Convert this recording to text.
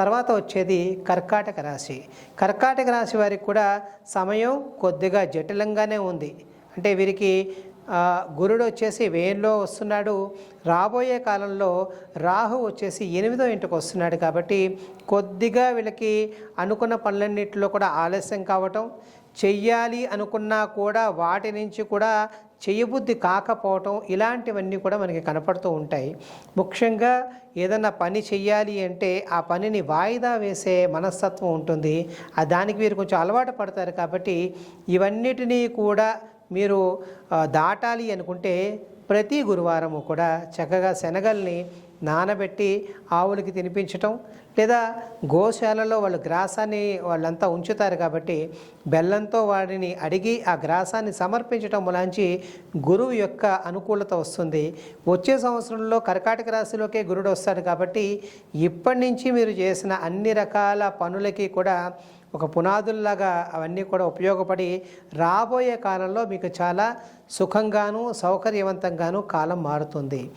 తర్వాత వచ్చేది కర్కాటక రాశి. కర్కాటక రాశి వారికి కూడా సమయం కొద్దిగా జటిలంగానే ఉంది. అంటే వీరికి గురుడు వచ్చేసి వేయంలో వస్తున్నాడు. రాబోయే కాలంలో రాహు వచ్చేసి ఎనిమిదో ఇంటికి వస్తున్నాడు కాబట్టి కొద్దిగా వీళ్ళకి అనుకున్న పనులన్నింటిలో కూడా ఆలస్యం కావటం చెయ్యాలి అనుకున్నా కూడా వాటి నుంచి కూడా చేయబుద్ధి కాకపోవటం ఇలాంటివన్నీ కూడా మనకి కనపడుతూ ఉంటాయి. ముఖ్యంగా ఏదన్నా పని చెయ్యాలి అంటే ఆ పనిని వాయిదా వేసే మనస్తత్వం ఉంటుంది. దానికి వీరు కొంచెం అలవాటు పడతారు కాబట్టి ఇవన్నిటినీ కూడా మీరు దాటాలి అనుకుంటే ప్రతి గురువారము కూడా చక్కగా శనగల్ని నానబెట్టి ఆవులకి తినిపించటం లేదా గోశాలలో వాళ్ళు గ్రాసాన్ని వాళ్ళంతా ఉంచుతారు కాబట్టి బెల్లంతో వాడిని అడిగి ఆ గ్రాసాన్ని సమర్పించటం మూలాంచి గురువు యొక్క అనుకూలత వస్తుంది. వచ్చే సంవత్సరంలో కర్కాటక రాశిలోకే గురుడు వస్తాడు కాబట్టి ఇప్పటి నుంచి మీరు చేసిన అన్ని రకాల పనులకి కూడా ఒక పునాదుల్లాగా అవన్నీ కూడా ఉపయోగపడి రాబోయే కాలంలో మీకు చాలా సుఖంగాను సౌకర్యవంతంగాను కాలం మారుతుంది.